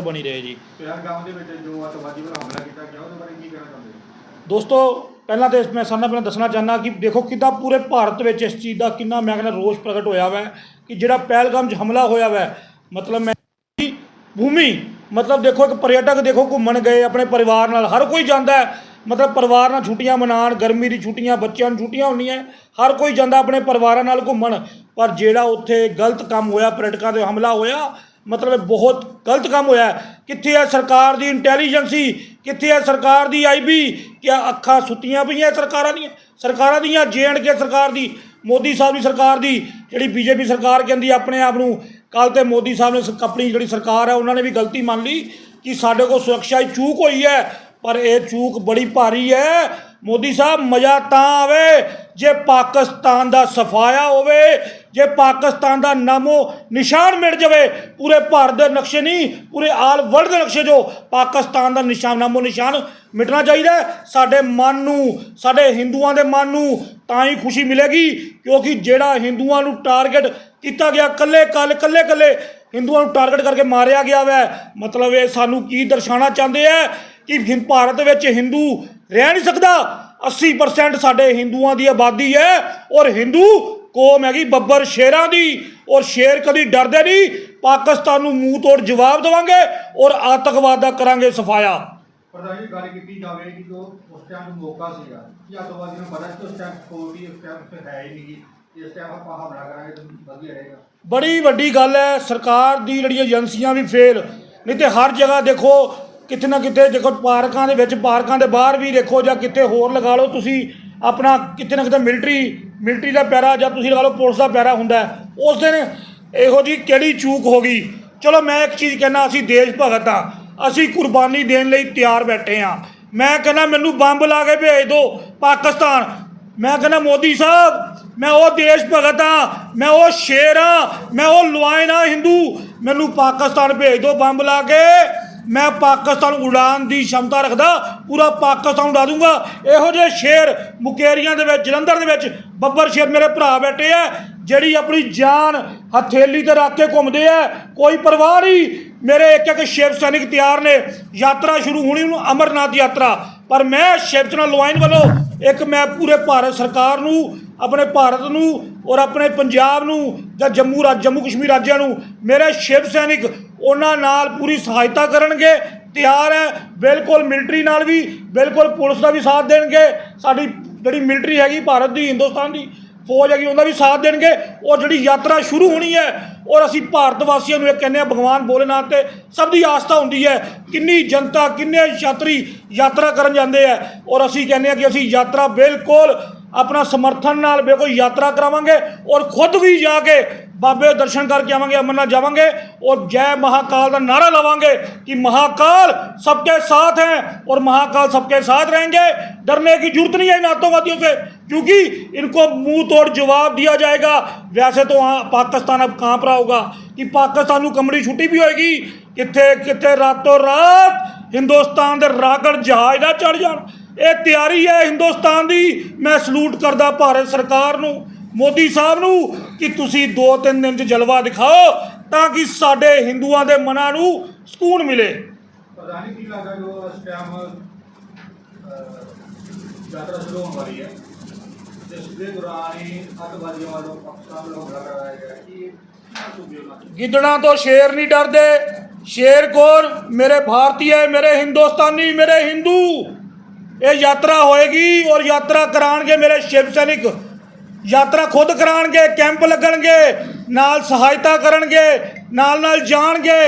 ਖਬਰ ਬਣੀ ਰਹੇ ਜੀ। ਪਹਿਲਗਾਮ ਦੇ ਵਿੱਚ ਜੋ ਅੱਤਵਾਦੀ ਵੱਲੋਂ ਹਮਲਾ ਕੀਤਾ ਗਿਆ ਉਹਦੇ ਬਾਰੇ ਕੀ ਕਹਿਣਾ ਚਾਹੁੰਦੇ ਹੋ? ਦੋਸਤੋ ਪਹਿਲਾਂ ਤੇ ਮੈਂ ਸਾਰਿਆਂ ਪਹਿਲਾਂ ਦੱਸਣਾ ਚਾਹੁੰਦਾ ਕਿ ਦੇਖੋ ਕਿੱਦਾਂ ਪੂਰੇ ਭਾਰਤ ਵਿੱਚ ਇਸ ਚੀਜ਼ ਦਾ ਕਿੰਨਾ ਮੈਂ ਕਹਿੰਦਾ ਰੋਸ ਪ੍ਰਗਟ ਹੋਇਆ ਵਾ ਕਿ ਜਿਹੜਾ ਪਹਿਲਗਾਮ 'ਚ ਹਮਲਾ ਹੋਇਆ ਵਾ ਮਤਲਬ ਮੈਂ ਭੂਮੀ ਮਤਲਬ ਦੇਖੋ ਇੱਕ ਪਰਯਟਕ ਦੇਖੋ ਘੁੰਮਣ ਗਏ ਆਪਣੇ ਪਰਿਵਾਰ ਨਾਲ ਹਰ ਕੋਈ ਜਾਂਦਾ ਹੈ ਮਤਲਬ ਪਰਿਵਾਰ ਨਾਲ ਛੁੱਟੀਆਂ ਮਨਾਉਣ ਗਰਮੀ ਦੀ ਛੁੱਟੀਆਂ ਬੱਚਿਆਂ ਨੂੰ ਛੁੱਟੀਆਂ ਹੁੰਦੀਆਂ ਹਰ ਕੋਈ ਜਾਂਦਾ ਆਪਣੇ ਪਰਿਵਾਰਾਂ ਨਾਲ ਘੁੰਮਣ ਪਰ ਜਿਹੜਾ ਉੱਥੇ ਗਲਤ ਕੰਮ ਹੋਇਆ ਪਰਯਟਕਾਂ ਤੇ ਹਮਲਾ ਹੋਇਆ ਮਤਲਬ ਬਹੁਤ ਗਲਤ ਕੰਮ ਹੋਇਆ ਕਿੱਥੇ ਹੈ ਸਰਕਾਰ ਦੀ ਇੰਟੈਲੀਜੈਂਸੀ? ਕਿੱਥੇ ਹੈ ਸਰਕਾਰ ਦੀ ਆਈਬੀ ਕਿ ਅੱਖਾਂ ਸੁੱਤੀਆਂ ਪਈਆਂ ਸਰਕਾਰਾਂ ਦੀਆਂ? ਸਰਕਾਰਾਂ ਦੀਆਂ ਕੇ ਸਰਕਾਰ ਦੀ, ਮੋਦੀ ਸਾਹਿਬ ਦੀ ਸਰਕਾਰ ਦੀ, ਜਿਹੜੀ ਬੀਜੇਪੀ ਸਰਕਾਰ ਕਹਿੰਦੀ ਆਪਣੇ ਆਪ ਨੂੰ ਕੱਲ ਤੇ ਮੋਦੀ ਸਾਹਿਬ ਨੇ ਆਪਣੀ ਜਿਹੜੀ ਸਰਕਾਰ ਹੈ, ਉਹਨਾਂ ਨੇ ਵੀ ਗਲਤੀ ਮੰਨ ਲਈ ਕਿ ਸਾਡੇ ਕੋਲ ਸੁਰੱਖਿਆ ਚੂਕ ਹੋਈ ਹੈ, ਪਰ ਇਹ ਚੂਕ ਬੜੀ ਭਾਰੀ ਹੈ। ਮੋਦੀ ਸਾਹਿਬ, ਮਜ਼ਾ ਤਾਂ ਆਵੇ। ਜੇ ਪਾਕਿਸਤਾਨ ਦਾ ਸਫਾਇਆ ਹੋਵੇ, ਜੇ ਪਾਕਿਸਤਾਨ ਦਾ ਨਾਮੋ ਨਿਸ਼ਾਨ ਮਿਟ ਜਾਵੇ, ਪੂਰੇ ਭਾਰਤ ਦੇ ਨਕਸ਼ੇ ਨਹੀਂ, ਪੂਰੇ ਆਲ ਵਰਲਡ ਦੇ ਨਕਸ਼ੇ ਜੋ ਪਾਕਿਸਤਾਨ ਦਾ ਨਿਸ਼ਾਨ, ਨਾਮੋ ਨਿਸ਼ਾਨ ਮਿਟਣਾ ਚਾਹੀਦਾ ਸਾਡੇ ਮਨ ਨੂੰ, ਸਾਡੇ ਹਿੰਦੂਆਂ ਦੇ ਮਨ ਨੂੰ ਤਾਂ ਹੀ ਖੁਸ਼ੀ ਮਿਲੇਗੀ, ਕਿਉਂਕਿ ਜਿਹੜਾ ਹਿੰਦੂਆਂ ਨੂੰ ਟਾਰਗੇਟ ਕੀਤਾ ਗਿਆ ਕੱਲੇ ਕੱਲ, ਕੱਲੇ ਕੱਲੇ ਹਿੰਦੂਆਂ ਨੂੰ ਟਾਰਗੇਟ ਕਰਕੇ ਮਾਰਿਆ ਗਿਆ ਵੈ। ਮਤਲਬ ਇਹ ਸਾਨੂੰ ਕੀ ਦਰਸਾਉਣਾ ਚਾਹੁੰਦੇ ਆ ਕਿ ਹਿੰ- ਭਾਰਤ ਵਿੱਚ ਹਿੰਦੂ ਰਹਿ ਨਹੀਂ ਸਕਦਾ। 80% ਸਾਡੇ ਹਿੰਦੂਆਂ ਦੀ ਆਬਾਦੀ ਹੈ ਔਰ ਹਿੰਦੂ ਕੌਮ ਹੈਗੀ ਬੱਬਰ ਸ਼ੇਰਾਂ ਦੀ ਔਰ ਸ਼ੇਰ ਕਦੀ ਡਰਦੇ ਨਹੀਂ। ਪਾਕਿਸਤਾਨ ਨੂੰ ਮੂੰਹ ਤੋੜ ਜਵਾਬ ਦੇਵਾਂਗੇ ਔਰ ਆਤੰਕਵਾਦ ਦਾ ਕਰਾਂਗੇ ਸਫਾਇਆ। ਪ੍ਰਧਾਨ ਜੀ ਗੱਲ ਕੀਤੀ ਜਾਵੇ ਕਿ ਜੋ ਉਸ ਟਾਈਮ ਮੌਕਾ ਸੀਗਾ ਕਿ ਅੱਤਵਾਦੀ ਨੂੰ ਪਤਾ ਸੀ ਕਿ ਉਸ ਟਾਈਮ ਸਕਿਉਰਟੀ ਉਸ ਟਾਈਮ ਤੇ ਹੈ ਹੀ ਨਹੀਂ ਇਸ ਟਾਈਮ ਆਪਾਂ ਹਮਲਾ ਕਰਾਂਗੇ ਤਾਂ ਵਧੀਆ ਰਹੇਗਾ। ਬੜੀ ਵੱਡੀ ਗੱਲ ਹੈ ਸਰਕਾਰ ਦੀ ਜਿਹੜੀਆਂ ਏਜੰਸੀਆਂ ਵੀ ਫੇਲ ਨਹੀਂ ਤੇ ਹਰ ਜਗ੍ਹਾ ਦੇਖੋ ਕਿਤੇ ਨਾ ਕਿਤੇ ਦੇਖੋ ਪਾਰਕਾਂ ਦੇ ਵਿੱਚ, ਪਾਰਕਾਂ ਦੇ ਬਾਹਰ ਵੀ ਦੇਖੋ ਜਾਂ ਕਿਤੇ ਹੋਰ ਲਗਾ ਲਓ, ਤੁਸੀਂ ਆਪਣਾ ਕਿਤੇ ਨਾ ਕਿਤੇ ਮਿਲਟਰੀ ਮਿਲਟਰੀ ਦਾ ਪੈਰਾ ਜਾਂ ਤੁਸੀਂ ਲਗਾ ਲਓ ਪੁਲਿਸ ਦਾ ਪੈਰਾ ਹੁੰਦਾ ਉਸ ਦਿਨ ਇਹੋ ਜੀ ਕਿਹੜੀ ਚੂਕ ਹੋ ਗਈ? ਚਲੋ ਮੈਂ ਇੱਕ ਚੀਜ਼ ਕਹਿਣਾ, ਅਸੀਂ ਦੇਸ਼ ਭਗਤ ਆ ਅਸੀਂ ਕੁਰਬਾਨੀ ਦੇਣ ਲਈ ਤਿਆਰ ਬੈਠੇ ਆ ਮੈਂ ਕਹਿੰਦਾ ਮੈਨੂੰ ਬੰਬ ਲਾ ਕੇ ਭੇਜ ਦਿਓ ਪਾਕਿਸਤਾਨ। ਮੈਂ ਕਹਿੰਦਾ ਮੋਦੀ ਸਾਹਿਬ, ਮੈਂ ਉਹ ਦੇਸ਼ ਭਗਤ ਆ ਮੈਂ ਉਹ ਸ਼ੇਰ ਆ ਮੈਂ ਉਹ ਲੁਆਇਨ ਆ ਹਿੰਦੂ। ਮੈਨੂੰ ਪਾਕਿਸਤਾਨ ਭੇਜ ਦਿਓ ਬੰਬ ਲਾ ਕੇ। ਮੈਂ ਪਾਕਿਸਤਾਨ ਉਡਾਣ ਦੀ ਸ਼ਮਤਾ ਰੱਖਦਾ, ਪੂਰਾ ਪਾਕਿਸਤਾਨ ਉਡਾ ਦੂੰਗਾ। ਇਹੋ ਜਿਹੇ ਸ਼ੇਰ ਮੁਕੇਰੀਆਂ ਦੇ ਵਿੱਚ, ਜਲੰਧਰ ਦੇ ਵਿੱਚ ਬੱਬਰ ਸ਼ੇਰ ਮੇਰੇ ਭਰਾ ਬੈਠੇ ਆ, ਜਿਹੜੀ ਆਪਣੀ ਜਾਨ ਹਥੇਲੀ ਤੇ ਰੱਖ ਕੇ ਘੁੰਮਦੇ ਆ। ਕੋਈ ਪਰਵਾਹ ਨਹੀਂ, ਮੇਰੇ ਇੱਕ ਇੱਕ ਸ਼ਿਵ ਸੈਨਿਕ ਤਿਆਰ ਨੇ। ਯਾਤਰਾ ਸ਼ੁਰੂ ਹੋਣੀ ਨੂੰ ਅਮਰਨਾਥ ਯਾਤਰਾ। ਪਰ ਮੈਂ ਸ਼ਿਵ ਸੈਨਾ ਲੋਇਨ ਵੱਲੋਂ ਇੱਕ ਮੈਂ ਪੂਰੇ ਭਾਰਤ ਸਰਕਾਰ ਨੂੰ, ਆਪਣੇ ਭਾਰਤ ਨੂੰ ਔਰ ਆਪਣੇ ਪੰਜਾਬ ਨੂੰ ਜਾਂ ਜੰਮੂ ਰਾਜ, ਜੰਮੂ ਕਸ਼ਮੀਰ ਰਾਜਾਂ ਨੂੰ, ਮੇਰੇ ਸ਼ਿਵ ਸੈਨਿਕ ਉਹਨਾਂ ਨਾਲ ਪੂਰੀ ਸਹਾਇਤਾ ਕਰਨਗੇ, ਤਿਆਰ ਹੈ, ਬਿਲਕੁਲ ਮਿਲਟਰੀ ਨਾਲ ਵੀ, ਬਿਲਕੁਲ ਪੁਲਿਸ ਦਾ ਵੀ ਸਾਥ ਦੇਣਗੇ। ਸਾਡੀ ਜਿਹੜੀ ਮਿਲਟਰੀ ਹੈਗੀ ਭਾਰਤ ਦੀ, ਹਿੰਦੁਸਤਾਨ ਦੀ ਫੌਜ ਹੈਗੀ, ਉਹਦਾ ਵੀ ਸਾਥ ਦੇਣਗੇ। ਔਰ ਜਿਹੜੀ ਯਾਤਰਾ ਸ਼ੁਰੂ ਹੋਣੀ ਹੈ, ਔਰ ਅਸੀਂ ਭਾਰਤ ਵਾਸੀਆਂ ਨੂੰ ਇਹ ਕਹਿੰਦੇ ਆ ਭਗਵਾਨ ਭੋਲੇਨਾਥ ਤੇ ਸਭ ਦੀ ਆਸਥਾ ਹੁੰਦੀ ਹੈ, ਕਿੰਨੀ ਜਨਤਾ, ਕਿੰਨੇ ਯਾਤਰੀ ਯਾਤਰਾ ਕਰਨ ਜਾਂਦੇ ਆ ਔਰ ਅਸੀਂ ਕਹਿੰਦੇ ਆ ਕਿ ਅਸੀਂ ਯਾਤਰਾ ਬਿਲਕੁਲ ਆਪਣਾ ਸਮਰਥਨ ਨਾਲ ਬਿਲਕੁਲ ਯਾਤਰਾ ਕਰਾਵਾਂਗੇ ਔਰ ਖੁਦ ਵੀ ਜਾ ਕੇ ਬਾਬੇ ਦੇ ਦਰਸ਼ਨ ਕਰਕੇ ਆਵਾਂਗੇ ਅਮਰਨਾਥ ਜਾਵਾਂਗੇ ਔਰ ਜੈ ਮਹਾਕਾਲ ਦਾ ਨਾਰਾ ਲਵਾਂਗੇ कि महाकाल सबके साथ हैं और महाकाल सबके साथ रहेंगे डरने की जरूरत नहीं है इन आतंकवादियों से क्योंकि इनको मुंह तोड़ जवाब दिया जाएगा वैसे तो वहाँ पाकिस्तान अब कांप रहा होगा कि पाकिस्तान ਨੂੰ ਕਮੜੀ ਛੁੱਟੀ ਵੀ ਹੋਏਗੀ ਕਿੱਥੇ ਕਿੱਥੇ ਰਾਤੋਂ ਰਾਤ ਹਿੰਦੁਸਤਾਨ ਦੇ ਰਾਕਟ ਜਹਾਜ਼ ਦਾ ਚੜ ਜਾਣ ਇਹ ਤਿਆਰੀ ਹੈ ਹਿੰਦੁਸਤਾਨ ਦੀ। ਮੈਂ ਸਲੂਟ ਕਰਦਾ ਭਾਰਤ ਸਰਕਾਰ ਨੂੰ ਮੋਦੀ ਸਾਹਿਬ ਨੂੰ ਕਿ ਤੁਸੀਂ 2-3 ਦਿਨ ਚ ਜਲਵਾ ਦਿਖਾਓ ਤਾਂ ਕਿ ਸਾਡੇ ਹਿੰਦੂਆਂ ਦੇ ਮਨਾਂ ਨੂੰ ਸਕੂਨ ਮਿਲੇ। ਪ੍ਰਧਾਨ ਜੀ ਕੀ ਲੱਗਦਾ ਜੋ ਇਸ ਟਾਈਮ ਯਾਤਰਾ ਸ਼ੁਰੂ ਹੋਣ ਵਾਲੀ ਹੈ। ਜਿਸ ਦੇ ਦੌਰਾਨ ਹੀ ਅੱਤਵਾਦੀਆਂ ਵੱਲੋਂ ਪਾਕਿਸਤਾਨ ਵੱਲੋਂ ਹਮਲਾ ਕਰਾਇਆ ਗਿਆ ਕਿ ਸੂਬੇ ਉਹਨਾਂ ਤੇ ਗਿੱਦੜਾਂ ਤੋਂ ਸ਼ੇਰ ਨਹੀਂ ਡਰਦੇ। ਸ਼ੇਰ ਕੋਰ ਮੇਰੇ ਭਾਰਤੀ ਹੈ ਮੇਰੇ ਹਿੰਦੁਸਤਾਨੀ ਮੇਰੇ ਹਿੰਦੂ। ਇਹ ਯਾਤਰਾ ਹੋਏਗੀ ਔਰ ਯਾਤਰਾ ਕਰਾਣਗੇ ਮੇਰੇ ਸ਼ਿਵ ਸੈਨਿਕ। ਯਾਤਰਾ ਖੁਦ ਕਰਾਣਗੇ, ਕੈਂਪ ਲੱਗਣਗੇ, ਨਾਲ ਸਹਾਇਤਾ ਕਰਨਗੇ ਨਾਲ ਨਾਲ ਜਾਣਗੇ।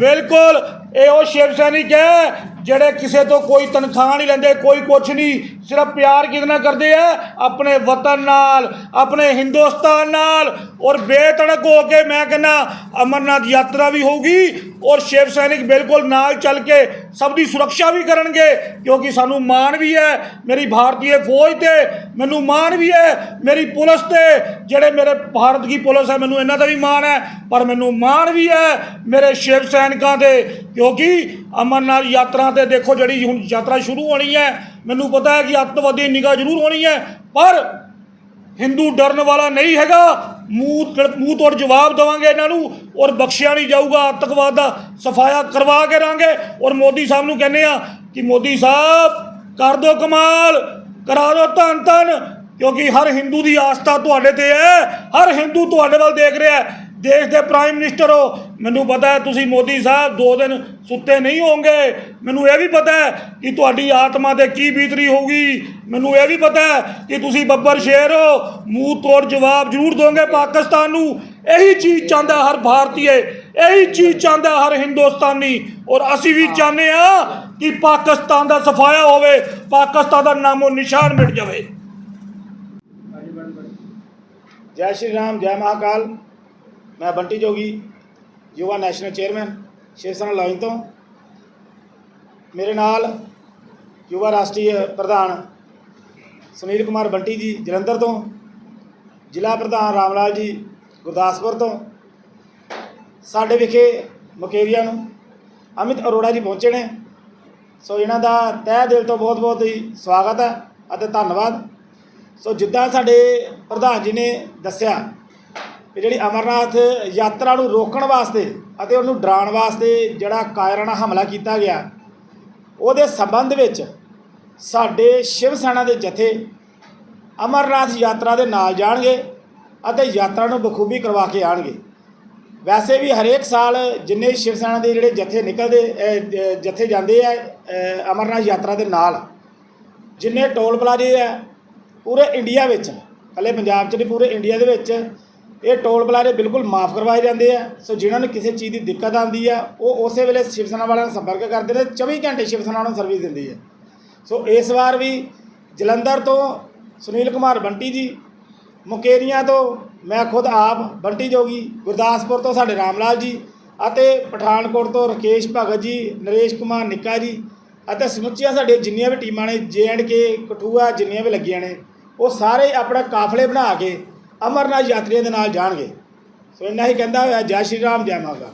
ਬਿਲਕੁਲ ਇਹ ਉਹ ਸ਼ਿਵ ਸੈਨਿਕ ਹੈ ਜਿਹੜੇ ਕਿਸੇ ਤੋਂ ਕੋਈ ਤਨਖਾਹ ਨਹੀਂ ਲੈਂਦੇ, ਕੋਈ ਕੁਛ ਨਹੀਂ, ਸਿਰਫ ਪਿਆਰ ਕਿਹਦੇ ਨਾਲ ਕਰਦੇ ਆ? ਆਪਣੇ ਵਤਨ ਨਾਲ, ਆਪਣੇ ਹਿੰਦੁਸਤਾਨ ਨਾਲ। ਔਰ ਬੇਤੜਕ ਹੋ ਕੇ ਮੈਂ ਕਹਿੰਦਾ, ਅਮਰਨਾਥ ਯਾਤਰਾ ਵੀ ਹੋਊਗੀ ਔਰ ਸ਼ਿਵ ਸੈਨਿਕ ਬਿਲਕੁਲ ਨਾਲ ਚੱਲ ਕੇ ਸਭ ਦੀ ਸੁਰੱਖਿਆ ਵੀ ਕਰਨਗੇ, ਕਿਉਂਕਿ ਸਾਨੂੰ ਮਾਣ ਵੀ ਹੈ ਮੇਰੀ ਭਾਰਤੀ ਫੌਜ ਤੇ, ਮੈਨੂੰ ਮਾਣ ਵੀ ਹੈ ਮੇਰੀ ਪੁਲਿਸ ਤੇ। ਜਿਹੜੇ ਮੇਰੇ ਭਾਰਤ ਦੀ ਪੁਲਿਸ ਹੈ, ਮੈਨੂੰ ਇਹਨਾਂ ਦਾ ਵੀ ਮਾਣ ਹੈ, ਪਰ ਮੈਨੂੰ ਮਾਣ ਵੀ ਹੈ ਮੇਰੇ ਸ਼ਿਵ ਸੈਨਿਕਾਂ ਤੇ, ਕਿਉਂਕਿ ਅਮਰਨਾਥ ਯਾਤਰਾ ਤੇ ਦੇਖੋ ਜਿਹੜੀ ਹੁਣ ਯਾਤਰਾ ਸ਼ੁਰੂ ਹੋਣੀ ਹੈ। ਮੈਨੂੰ ਪਤਾ ਹੈ ਕਿ ਅੱਤਵਾਦੀ ਨਿਗਾਹ ਜ਼ਰੂਰ ਹੋਣੀ ਹੈ, ਪਰ ਹਿੰਦੂ ਡਰਨ ਵਾਲਾ ਨਹੀਂ ਹੈਗਾ। ਮੂੰਹ ਮੂੰਹ ਤੋੜ ਜਵਾਬ ਦੇਵਾਂਗੇ ਇਹਨਾਂ ਨੂੰ ਔਰ ਬਖਸ਼ਿਆ ਨਹੀਂ ਜਾਊਗਾ, ਆਤੰਕਵਾਦ ਦਾ ਸਫਾਇਆ ਕਰਵਾ ਕੇ ਰਾਂਗੇ। ਔਰ ਮੋਦੀ ਸਾਹਿਬ ਨੂੰ ਕਹਿੰਦੇ ਆ ਕਿ ਮੋਦੀ ਸਾਹਿਬ, ਕਰ ਦਿਓ ਕਮਾਲ, ਕਰਾ ਦਿਓ ਧੰਨ ਧੰਨ, ਕਿਉਂਕਿ ਹਰ ਹਿੰਦੂ ਦੀ ਆਸਥਾ ਤੁਹਾਡੇ ਤੇ ਹੈ, ਹਰ ਹਿੰਦੂ ਤੁਹਾਡੇ ਵੱਲ ਦੇਖ ਰਿਹਾ ਹੈ। ਦੇਸ਼ ਦੇ ਪ੍ਰਾਈਮ ਮਿਨਿਸਟਰ ਹੋ। ਮੈਨੂੰ ਪਤਾ ਹੈ ਤੁਸੀਂ ਮੋਦੀ ਸਾਹਿਬ ਦੋ ਦਿਨ ਸੁੱਤੇ ਨਹੀਂ ਹੋਵੋਗੇ। ਮੈਨੂੰ ਇਹ ਵੀ ਪਤਾ ਹੈ ਕਿ ਤੁਹਾਡੀ ਆਤਮਾ ਤੇ ਕੀ ਬੀਤਰੀ ਹੋਊਗੀ। ਮੈਨੂੰ ਇਹ ਵੀ ਪਤਾ ਹੈ ਕਿ ਤੁਸੀਂ ਬੱਬਰ ਸ਼ੇਰ ਹੋ। ਮੂੰਹ ਤੋੜ ਜਵਾਬ ਜ਼ਰੂਰ ਦੋਗੇ ਪਾਕਿਸਤਾਨ ਨੂੰ। ਇਹੀ ਚੀਜ਼ ਚਾਹੁੰਦਾ ਹਰ ਭਾਰਤੀ ਇਹੀ ਚੀਜ਼ ਚਾਹੁੰਦਾ ਹਰ ਹਿੰਦੁਸਤਾਨੀ। ਔਰ ਅਸੀਂ ਵੀ ਚਾਹੁੰਦੇ ਆ ਕਿ ਪਾਕਿਸਤਾਨ ਦਾ ਸਫਾਇਆ ਹੋਵੇ। ਪਾਕਿਸਤਾਨ ਦਾ ਨਾਮੋ ਨਿਸ਼ਾਨ ਮਿਟ ਜਾਵੇ। ਜੈ ਸ਼੍ਰੀ ਰਾਮ ਜੈ ਮਹਾਕਾਲ। ਮੈਂ ਬੰਟੀ ਜੋਗੀ, ਯੁਵਾ national chairman Shiv Sena line ਤੋਂ। ਮੇਰੇ ਨਾਲ ਯੁਵਾ ਰਾਸ਼ਟਰੀ ਪ੍ਰਧਾਨ ਸੁਨੀਲ ਕੁਮਾਰ ਬੰਟੀ ਜੀ ਜਲੰਧਰ ਤੋਂ, ਜ਼ਿਲ੍ਹਾ ਪ੍ਰਧਾਨ ਰਾਮਲਾਲ ਜੀ ਗੁਰਦਾਸਪੁਰ ਤੋਂ। ਸਾਡੇ ਵਿਖੇ ਮੁਕੇਰੀਆ ਨੂੰ ਅਮਿਤ ਅਰੋੜਾ ਜੀ ਪਹੁੰਚੇ ਨੇ। ਸੋ ਇਹਨਾਂ ਦਾ ਤਹਿ ਦਿਲ ਤੋਂ ਬਹੁਤ ਬਹੁਤ ਹੀ ਸਵਾਗਤ ਹੈ ਅਤੇ ਧੰਨਵਾਦ। ਸੋ ਜਿੱਦਾਂ ਸਾਡੇ ਪ੍ਰਧਾਨ ਜੀ ਨੇ ਦੱਸਿਆ ਕਿ ਜਿਹੜੀ ਅਮਰਨਾਥ ਯਾਤਰਾ ਨੂੰ ਰੋਕਣ ਵਾਸਤੇ ਅਤੇ ਉਹਨੂੰ ਡਰਾਉਣ ਵਾਸਤੇ ਜਿਹੜਾ ਕਾਇਰਾਨਾ ਹਮਲਾ ਕੀਤਾ ਗਿਆ ਉਹਦੇ ਸੰਬੰਧ ਵਿੱਚ ਸਾਡੇ ਸ਼ਿਵ ਸੈਨਾ ਦੇ ਜਥੇ ਅਮਰਨਾਥ ਯਾਤਰਾ ਦੇ ਨਾਲ ਜਾਣਗੇ ਅਤੇ ਯਾਤਰਾ ਨੂੰ ਬਖੂਬੀ ਕਰਵਾ ਕੇ ਆਣਗੇ। ਵੈਸੇ ਵੀ ਹਰੇਕ ਸਾਲ ਜਿੰਨੇ ਸ਼ਿਵ ਸੈਨਾ ਦੇ ਜਿਹੜੇ ਜਥੇ ਨਿਕਲਦੇ ਅਹ, ਜਥੇ ਜਾਂਦੇ ਆ ਅਮਰਨਾਥ ਯਾਤਰਾ ਦੇ ਨਾਲ ਜਿੰਨੇ ਟੋਲ ਪਲਾਜ਼ੇ ਆ ਪੂਰੇ ਇੰਡੀਆ ਵਿੱਚ ਇਕੱਲੇ ਪੰਜਾਬ 'ਚ ਨਹੀਂ ਪੂਰੇ ਇੰਡੀਆ ਦੇ ਵਿੱਚ ਇਹ ਟੋਲ ਪਲਾਜ਼ੇ ਬਿਲਕੁਲ ਮਾਫ ਕਰਵਾਏ ਜਾਂਦੇ ਆ। ਸੋ ਜਿਨ੍ਹਾਂ ਨੂੰ ਕਿਸੇ ਚੀਜ਼ ਦੀ ਦਿੱਕਤ ਆਉਂਦੀ ਆ, ਉਹ ਉਸੇ ਵੇਲੇ ਸ਼ਿਵ ਸੈਨਾ ਵਾਲਿਆਂ ਨਾਲ ਸੰਪਰਕ ਕਰਦੇ ਨੇ 24 ਘੰਟੇ ਸ਼ਿਵ ਸੈਨਾ ਨੂੰ ਸਰਵਿਸ ਦਿੰਦੀ ਹੈ ਸੋ ਇਸ ਵਾਰ ਵੀ ਜਲੰਧਰ ਤੋਂ ਸੁਨੀਲ ਕੁਮਾਰ ਬੰਟੀ ਜੀ, ਮੁਕੇਰੀਆਂ ਤੋਂ ਮੈਂ ਖੁਦ ਆਪ ਬੰਟੀ ਜੋਗੀ, ਗੁਰਦਾਸਪੁਰ ਤੋਂ ਸਾਡੇ ਰਾਮਲਾਲ ਜੀ ਅਤੇ ਪਠਾਨਕੋਟ ਤੋਂ ਰਕੇਸ਼ ਭਗਤ ਜੀ, ਨਰੇਸ਼ ਕੁਮਾਰ ਨਿੱਕਾ ਜੀ ਅਤੇ ਸਮੁੱਚੀਆਂ ਸਾਡੇ ਜਿੰਨੀਆਂ ਵੀ ਟੀਮਾਂ ਨੇ, ਜੇ ਐਂਡ ਕੇ, ਕਠੂਆ ਜਿੰਨੀਆਂ ਵੀ ਲੱਗੀਆਂ ਨੇ, ਉਹ ਸਾਰੇ ਆਪਣਾ ਕਾਫਲੇ ਬਣਾ ਕੇ ਅਮਰਨਾਥ ਯਾਤਰੀਆਂ ਦੇ ਨਾਲ ਜਾਣਗੇ। ਸੋ ਇੰਨਾ ਹੀ ਕਹਿੰਦਾ ਹੋਇਆ, ਜੈ ਸ਼੍ਰੀ ਰਾਮ, ਜੈ ਮਾਤਾ